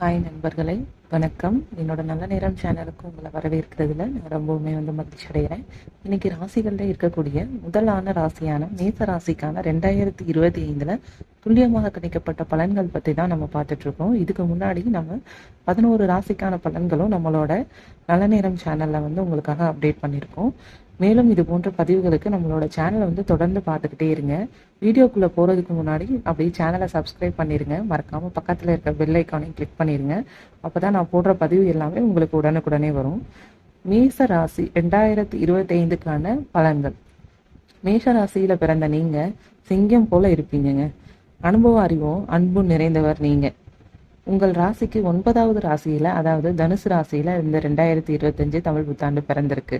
Hi நண்பர்களை. வணக்கம். என்னோட நல்ல நேரம் சேனலுக்கு உங்களை வரவேற்கிறதுல நான் ரொம்பவுமே வந்து மகிழ்ச்சி அடைகிறேன். இன்னைக்கு ராசிகளில் இருக்கக்கூடிய முதலான ராசியான மேச ராசிக்கான ரெண்டாயிரத்தி இருபத்தி ஐந்தில் துல்லியமாக கணிக்கப்பட்ட பலன்கள் பற்றி தான் நம்ம பார்த்துட்டு இருக்கோம். இதுக்கு முன்னாடி நம்ம பதினோரு ராசிக்கான பலன்களும் நம்மளோட நல்ல நேரம் சேனலில் வந்து உங்களுக்காக அப்டேட் பண்ணியிருக்கோம். மேலும் இது போன்ற பதிவுகளுக்கு நம்மளோட சேனலை வந்து தொடர்ந்து பார்த்துக்கிட்டே இருங்க. வீடியோக்குள்ளே போகிறதுக்கு முன்னாடி அப்படியே சேனலை சப்ஸ்கிரைப் பண்ணிடுங்க மறக்காமல் பக்கத்தில் இருக்க பெல் ஐக்கானையும் கிளிக் பண்ணிடுங்க அப்போ தான் நான் போடுற பதிவு எல்லாமே உங்களுக்கு உடனுக்குடனே வரும். மேச ராசி ரெண்டாயிரத்தி இருபத்தைந்துக்கான பலன்கள். மேஷ ராசியில் பிறந்த நீங்கள் சிங்கம் போல இருப்பீங்கங்க. அனுபவ அறிவும் அன்பும் நிறைந்தவர் நீங்கள் உங்கள் ராசிக்கு ஒன்பதாவது ராசியில அதாவது தனுசு ராசியில இந்த ரெண்டாயிரத்தி இருபத்தஞ்சு தமிழ் புத்தாண்டு பிறந்திருக்கு.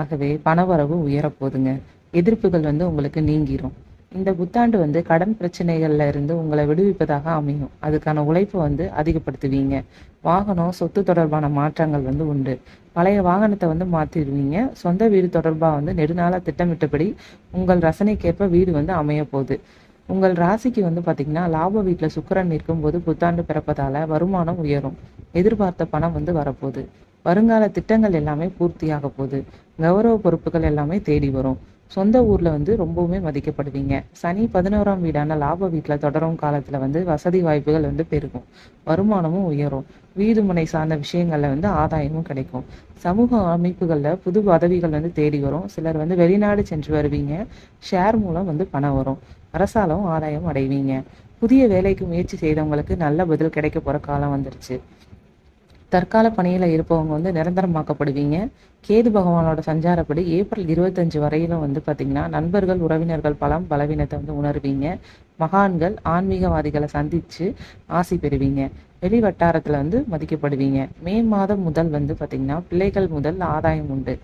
ஆகவே பணவரவு உயரப்போகுதுங்க. எதிர்ப்புகள் வந்து உங்களுக்கு நீங்கிரும். இந்த புத்தாண்டு வந்து கடன் பிரச்சனைகள்ல இருந்து உங்களை விடுவிப்பதாக அமையும். அதுக்கான உழைப்பை வந்து அதிகப்படுத்துவீங்க. வாகனம் சொத்து தொடர்பான மாற்றங்கள் வந்து உண்டு. பழைய வாகனத்தை வந்து மாத்திடுவீங்க. சொந்த வீடு தொடர்பாக வந்து நெடுநாளாக திட்டமிட்டபடி உங்கள் ரசனைக்கேற்ப வீடு வந்து அமைய போகுது உங்கள் ராசிக்கு வந்து பார்த்தீங்கன்னா லாப வீட்டில் சுக்கிரன் போது புத்தாண்டு பிறப்பதால வருமானம் உயரும். எதிர்பார்த்த பணம் வந்து வரப்போகுது. வருங்கால திட்டங்கள் எல்லாமே பூர்த்தியாக போகுது. கௌரவ பொறுப்புகள் எல்லாமே தேடி வரும். சொந்த ஊர்ல வந்து ரொம்பவுமே மதிக்கப்படுவீங்க. சனி பதினோராம் வீடான லாப வீட்டில் தொடரும் காலத்துல வந்து வசதி வாய்ப்புகள் வந்து பெருகும். வருமானமும் உயரும். வீடு முனை சார்ந்த விஷயங்கள்ல வந்து ஆதாயமும் கிடைக்கும். சமூக அமைப்புகள்ல புது பதவிகள் வந்து தேடி வரும். சிலர் வந்து வெளிநாடு சென்று வருவீங்க. ஷேர் மூலம் வந்து பணம் வரும். அரசாலும் ஆதாயம் அடைவீங்க. புதிய வேலைக்கு முயற்சி செய்தவங்களுக்கு நல்ல பதில் கிடைக்க போற காலம் வந்துருச்சு. தற்கால பணியில் இருப்பவங்க வந்து நிரந்தரமாக்கப்படுவீங்க. கேது பகவானோட சஞ்சாரப்படி ஏப்ரல் இருபத்தஞ்சு வரையிலும் வந்து பார்த்திங்கன்னா நண்பர்கள் உறவினர்கள் பலம் பலவீனத்தை வந்து உணர்வீங்க. மகான்கள் ஆன்மீகவாதிகளை சந்தித்து ஆசி பெறுவீங்க. வெளி வட்டாரத்தில் வந்து மதிக்கப்படுவீங்க. மே மாதம் முதல் வந்து பார்த்திங்கன்னா பிள்ளைகள் முதல் ஆதாயம் உண்டு.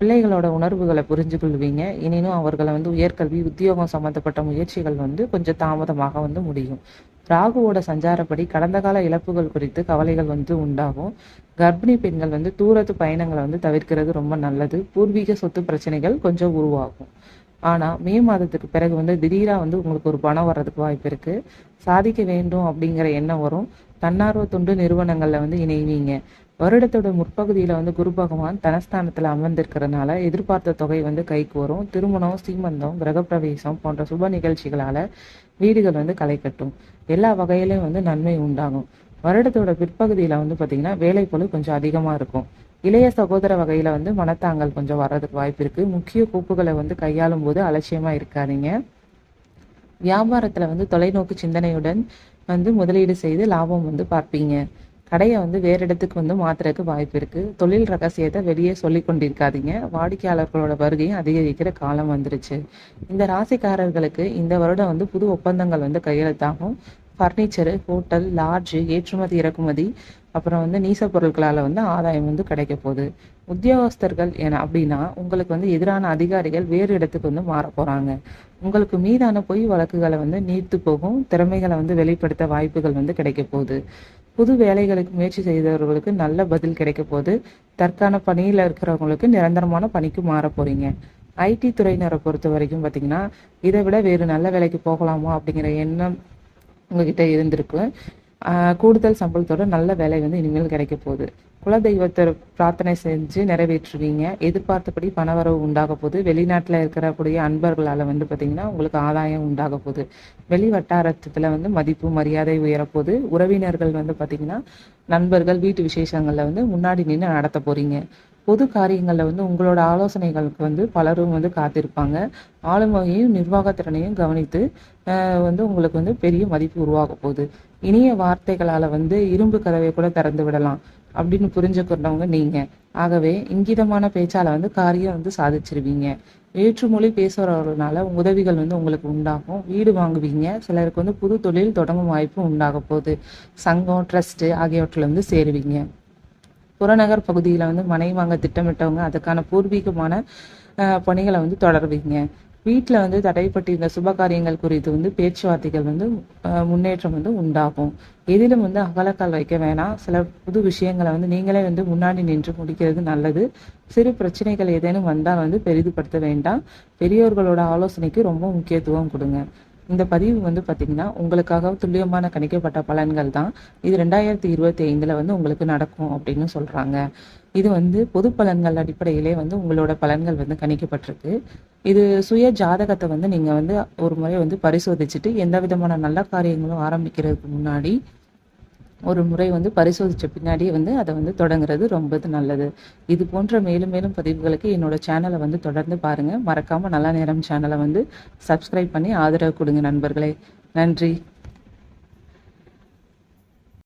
பிள்ளைகளோட உணர்வுகளை புரிஞ்சு கொள்வீங்க. எனினும் அவர்களை வந்து உயர்கல்வி உத்தியோகம் சம்பந்தப்பட்ட முயற்சிகள் வந்து கொஞ்சம் தாமதமாக வந்து முடியும். ராகுவோட சஞ்சாரப்படி கடந்த கால இழப்புகள் குறித்து கவலைகள் வந்து உண்டாகும். கர்ப்பிணி பெண்கள் வந்து தூரத்து பயணங்களை வந்து தவிர்க்கிறது ரொம்ப நல்லது. பூர்வீக சொத்து பிரச்சனைகள் கொஞ்சம் உருவாகும். ஆனால் மே மாதத்துக்கு பிறகு வந்து திடீராக வந்து உங்களுக்கு ஒரு பணம் வர்றதுக்கு வாய்ப்பு இருக்கு. சாதிக்க வேண்டும் அப்படிங்கிற எண்ணம் வரும். தன்னார்வ தொண்டு நிறுவனங்களில் வந்து இணைவீங்க. வருடத்தோட முற்பகுதியில் வந்து குரு பகவான் தனஸ்தானத்தில் அமர்ந்திருக்கிறதுனால எதிர்பார்த்த தொகை வந்து கைக்கு வரும். திருமணம் சீமந்தம் கிரகப்பிரவேசம் போன்ற சுப நிகழ்ச்சிகளால் வீடுகள் வந்து களை கட்டும். எல்லா வகையிலையும் வந்து நன்மை உண்டாகும். வருடத்தோட பிற்பகுதியில வந்து பாத்தீங்கன்னா வேலைப்பளு கொஞ்சம் அதிகமா இருக்கும். இளைய சகோதர வகையில வந்து மனத்தாங்கல் கொஞ்சம் வர்றதுக்கு வாய்ப்பு இருக்கு. முக்கிய கோப்புகளை வந்து கையாளும் போது அலட்சியமா இருக்காதீங்க. வியாபாரத்துல வந்து தொலைநோக்கு சிந்தனையுடன் வந்து முதலீடு செய்து லாபம் வந்து பார்ப்பீங்க. கடையை வந்து வேற இடத்துக்கு வந்து மாத்துறதுக்கு வாய்ப்பு இருக்கு. தொழில் ரகசியத்தை வெளியே சொல்லி கொண்டிருக்காதீங்க. வாடிக்கையாளர்களோட வருகையும் அதிகரிக்கிற காலம் வந்துருச்சு. இந்த ராசிக்காரர்களுக்கு இந்த வருடம் வந்து புது ஒப்பந்தங்கள் வந்து கையெழுத்தாகும். ஃபர்னிச்சரு ஹோட்டல் லாட்ஜு ஏற்றுமதி இறக்குமதி அப்புறம் வந்து நீச பொருட்களால் வந்து ஆதாயம் வந்து கிடைக்க போகுது. உத்தியோகஸ்தர்கள் என அப்படின்னா உங்களுக்கு வந்து எதிரான அதிகாரிகள் வேறு இடத்துக்கு வந்து மாற போகிறாங்க உங்களுக்கு மீதான பொய் வழக்குகளை வந்து நீர்த்து போகும் திறமைகளை வந்து வெளிப்படுத்த வாய்ப்புகள் வந்து கிடைக்க போகுது. புது வேலைகளுக்கு முயற்சி செய்தவர்களுக்கு நல்ல பதில் கிடைக்க போகுது. தற்கான பணியில் இருக்கிறவங்களுக்கு நிரந்தரமான பணிக்கு மாற போகிறீங்க ஐடி துறையினரை பொறுத்த வரைக்கும் பார்த்தீங்கன்னா இதை விட வேறு நல்ல வேலைக்கு போகலாமா அப்படிங்கிற எண்ணம் உங்ககிட்ட இருந்திருக்கு. கூடுதல் சம்பளத்தோட நல்ல வேலை வந்து இனிமேல் கிடைக்க போகுது. குலதெய்வத்தை பிரார்த்தனை செஞ்சு நிறைவேற்றுவீங்க. எதிர்பார்த்தபடி பணவரவு உண்டாக போகுது. வெளிநாட்டில் இருக்கிறக்கூடிய அன்பர்களால் வந்து பார்த்தீங்கன்னா உங்களுக்கு ஆதாயம் உண்டாக போகுது. வெளி வட்டாரத்தில் வந்து மதிப்பு மரியாதை உயரப்போகுது உறவினர்கள் வந்து பார்த்தீங்கன்னா நண்பர்கள் வீட்டு விசேஷங்களில் வந்து முன்னாடி நின்று நடத்த போகிறீங்க பொது காரியங்களில் வந்து உங்களோட ஆலோசனைகளுக்கு வந்து பலரும் வந்து காத்திருப்பாங்க. ஆளுமையையும் நிர்வாகத்திறனையும் கவனித்து வந்து உங்களுக்கு வந்து பெரிய மதிப்பு உருவாக போகுது. இனிய வார்த்தைகளால் வந்து இரும்பு கதவை கூட திறந்து விடலாம் அப்படின்னு புரிஞ்சுக்கிறவங்க நீங்கள் ஆகவே இங்கிதமான பேச்சால் வந்து காரியம் வந்து சாதிச்சிருவீங்க. வேற்றுமொழி பேசுகிறவர்களால உதவிகள் வந்து உங்களுக்கு உண்டாகும். வீடு வாங்குவீங்க. சிலருக்கு வந்து புது தொழில் தொடங்கும் வாய்ப்பு உண்டாக போகுது. சங்கம் ட்ரஸ்ட்டு ஆகியவற்றில் வந்து சேருவீங்க. புறநகர் பகுதியில் வந்து மனை வாங்க திட்டமிட்டவங்க அதுக்கான பூர்வீகமான பணிகளை வந்து தொடர்வீங்க. வீட்டில் வந்து தடைப்பட்டிருந்த சுப காரியங்கள் குறித்து வந்து பேச்சுவார்த்தைகள் வந்து முன்னேற்றம் வந்து உண்டாகும். எதிலும் வந்து அகலக்கால் வைக்க வேணாம். சில புது விஷயங்களை வந்து நீங்களே வந்து முன்னாடி நின்று முடிக்கிறது நல்லது. சிறு பிரச்சனைகள் ஏதேனும் வந்தால் வந்து பெரிதுபடுத்த வேண்டாம். பெரியோர்களோட ஆலோசனைக்கு ரொம்ப முக்கியத்துவம் கொடுங்க. இந்த பதிவு வந்து பார்த்திங்கன்னா உங்களுக்காக துல்லியமான கணிக்கப்பட்ட பலன்கள் தான். இது ரெண்டாயிரத்தி இருபத்தி ஐந்தில் வந்து உங்களுக்கு நடக்கும் அப்படின்னு சொல்கிறாங்க இது வந்து பொது பலன்கள் அடிப்படையிலே வந்து உங்களோட பலன்கள் வந்து கணிக்கப்பட்டிருக்கு. இது சுய ஜாதகத்தை வந்து நீங்கள் வந்து ஒரு முறை வந்து பரிசோதிச்சுட்டு எந்த விதமான நல்ல காரியங்களும் ஆரம்பிக்கிறதுக்கு முன்னாடி ஒரு முறை வந்து பரிசோதித்த பின்னாடியே வந்து அதை வந்து தொடங்குறது ரொம்ப நல்லது. இது போன்ற மேலும் மேலும் பதிவுகளுக்கு என்னோட சேனலை வந்து தொடர்ந்து பாருங்கள் மறக்காமல் நல்ல நேரம் சேனலை வந்து சப்ஸ்கிரைப் பண்ணி ஆதரவு கொடுங்க நண்பர்களே. நன்றி.